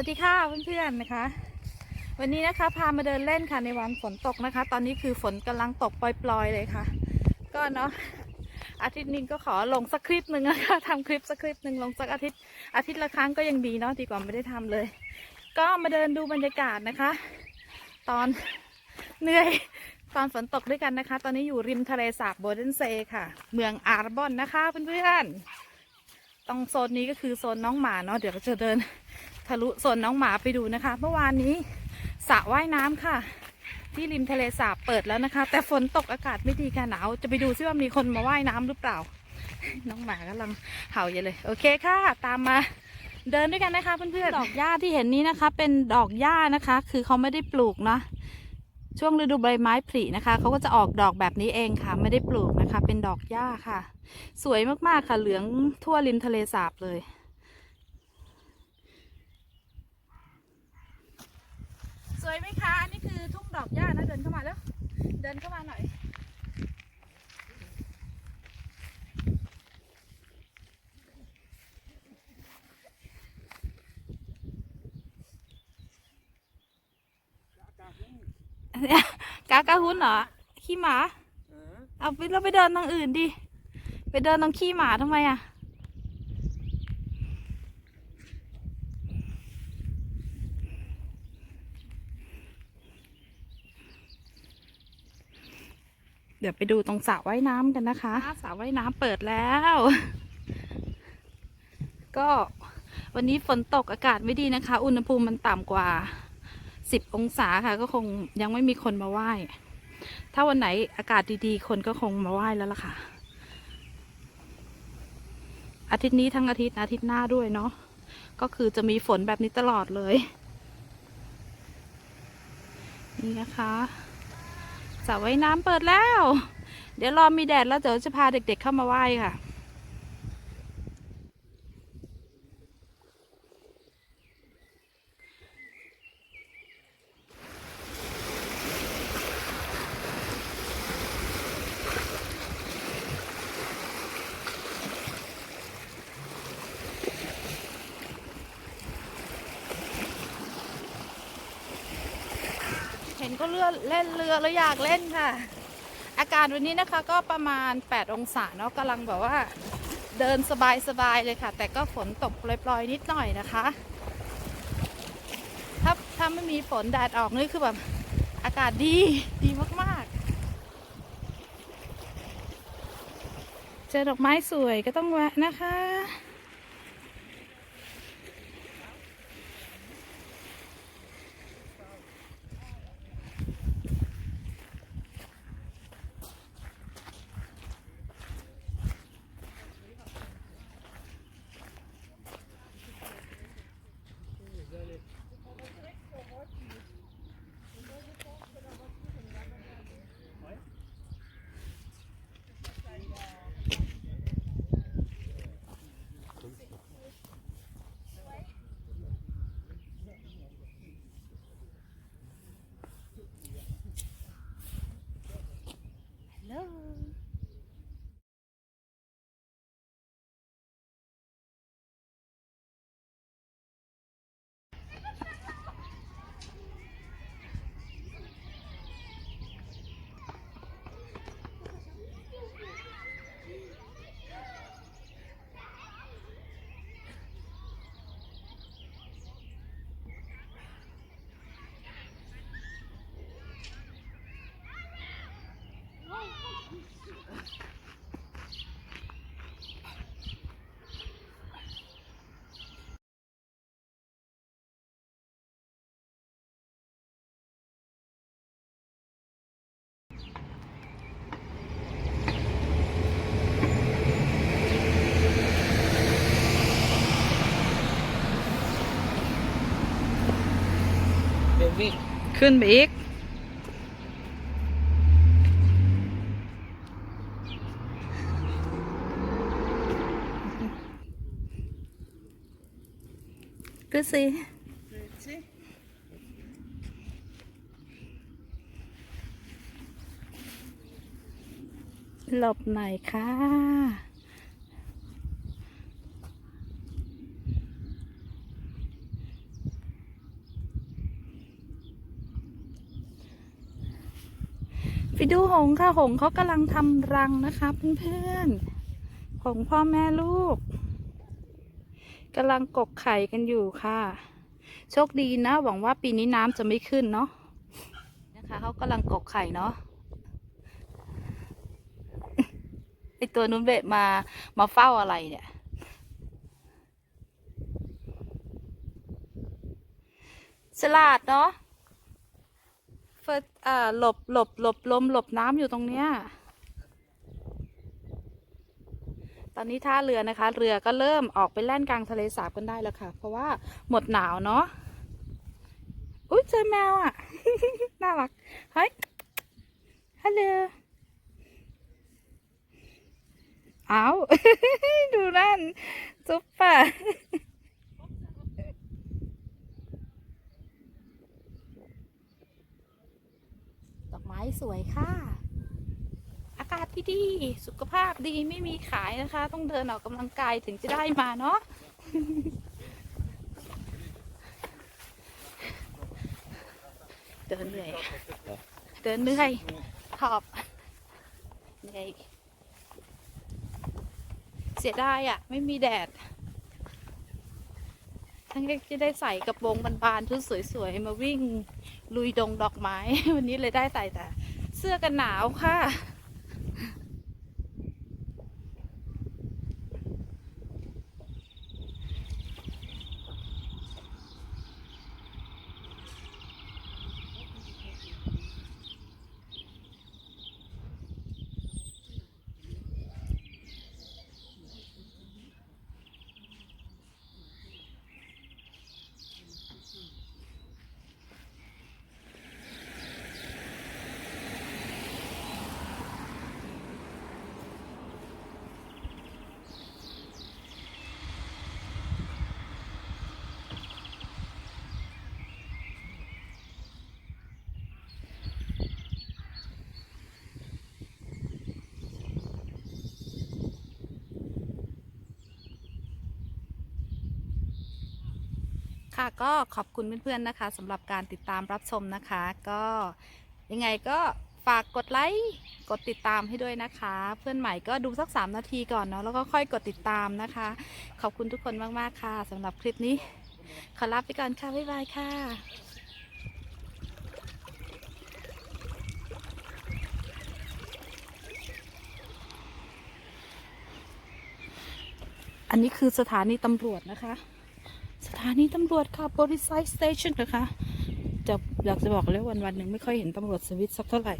สวัสดีค่ะเพื่อนๆนะคะ วันนี้นะคะพามาเดินเล่นค่ะในวันฝนตกนะคะ ตอนนี้คือฝนกำลังตกปล่อยๆเลยค่ะ ก็เนาะอาทิตย์นี้ก็ขอลงสักคลิปหนึ่งนะคะทำคลิปสักคลิปหนึ่งลงสักอาทิตย์อาทิตย์ละครั้งก็ยังดีเนาะดีกว่าไม่ได้ทำเลย ก็มาเดินดูบรรยากาศนะคะ ตอนเหนื่อยตอนฝนตกด้วยกันนะคะ ตอนนี้อยู่ริมทะเลสาบโบเดนเซค่ะ เมืองอาร์บอนนะคะเพื่อนๆตรงโซนนี้ก็คือโซนน้องหมาเนาะเดี๋ยวจะเดิน ทะลุโซนน้องหมาไปดูนะคะ เมื่อวานนี้สระว่ายน้ำค่ะ ที่ริมทะเลสาบเปิดแล้วนะคะ แต่ฝนตกอากาศไม่ดีค่ะหนาวจะไปดูซิว่ามีคนมาว่ายน้ำหรือเปล่า น้องหมากำลังเห่าอยู่เลย โอเคค่ะ ตามมาเดินด้วยกันนะคะเพื่อนๆดอกหญ้าที่เห็นนี้นะคะ เป็นดอกหญ้านะคะ คือเขาไม่ได้ปลูกเนาะช่วงฤดูใบไม้ผลินะคะเขาก็จะออกดอกแบบนี้เองค่ะ ไม่ได้ปลูกนะคะ เป็นดอกหญ้าค่ะ สวยมากๆค่ะเหลืองทั่วริมทะเลสาบเลย ส วยไหมคะนี่คือทุ่งดอกหญ้านะ เดินเข้ามาแล้ว เดินเข้ามาหน่อย กากาหุ้นเหรอ ขี้หมา เอาไปเราไปเดินทางอื่นดิ ไปเดินตรงขี้หมาทำไมอะ เดี๋ยวไปดูตรงสระว่ายน้ำกันนะคะสระว่ายน้ำเปิดแล้ว ก็วันนี้ฝนตกอากาศไม่ดีนะคะ อุณหภูมิมันต่ำกว่า 10 องศาค่ะ ก็คงยังไม่มีคนมาไหว้ ถ้าวันไหนอากาศดีๆ คนก็คงมาไหว้แล้วล่ะค่ะ อาทิตย์นี้ทั้งอาทิตย์อาทิตย์หน้าด้วยเนาะก็คือจะมีฝนแบบนี้ตลอดเลย นี่นะคะ สระว่ายน้ำเปิดแล้ว เดี๋ยวรอมีแดดแล้วเดี๋ยวจะพาเด็กๆเข้ามาไหว้ค่ะ ก็เลือเล่นเรือแล้วอยากเล่นค่ะ อากาศวันนี้นะคะก็ประมาณ 8 องศาเนาะกำลังแบบว่าเดินสบายๆเลยค่ะ แต่ก็ฝนตกปล่อยๆนิดหน่อยนะคะ ถ้าถ้าไม่มีฝนแดดออกนี่คือแบบอากาศดีดีมากๆ เจอดอกไม้สวยก็ต้องแวะนะคะ เบบี้ขึ้นไปอีกก็สิหลบหน่อยค่ะ ไปดูหงค่ะหงเขากำลังทำรังนะคะเพื่อนๆหงพ่อแม่ลูกกำลังกกไข่กันอยู่ค่ะ โชคดีนะ หวังว่าปีนี้น้ำจะไม่ขึ้นเนาะนะคะเขากำลังกกไข่เนาะไอตัวนู้นเบะมามาเฝ้าอะไรเนี่ย ฉลาดเนาะ ฟิร์สอ่าหลบหลบหลบลมหลบน้ำอยู่ตรงเนี้ย ตอนนี้ท่าเรือนะคะ เรือก็เริ่มออกไปแล่นกลางทะเลสาบกันได้แล้วค่ะ เพราะว่าหมดหนาวเนาะ อุ้ยเจอแมวอะ น่ารัก เฮ้ย ฮัลโหลเอาดูนั่น จุ๊บป่ะ ดอกไม้ส วยค่ะ อากาศที่ดี สุขภาพดีไม่มีขายนะคะ ต้องเดินออกกำลังกายถึงจะได้มาเนาะเดินเหนื่อย เดินเหนื่อยขอบเหนื่อยเสียดายอะ ไม่มีแดด ทั้งเล็กจะได้ใส่กระโปรงบานๆชุดสวยๆ มาวิ่งลุยดงดอกไม้ วันนี้เลยได้ใส่แต่ เสื้อกันหนาวค่ะ ค่ะก็ขอบคุณเพื่อนๆนะคะสำหรับการติดตามรับชมนะคะ ก็ยังไงก็ฝากกดไลค์กดติดตามให้ด้วยนะคะ เพื่อนใหม่ก็ดูสัก 3 นาทีก่อนเนาะแล้วก็ค่อยกดติดตามนะคะ ขอบคุณทุกคนมากๆค่ะสำหรับคลิปนี้ ขอลาไปก่อนค่ะ บ๊ายบายค่ะอันนี้คือสถานีตำรวจนะคะ ถานีตำรวจค่ะบริษัทสเตชันนะคะจะอยากจะบอกเลยวันวันหนึ่งไม่ค่อยเห็นตำรวจสวิตสักเท่าไหร่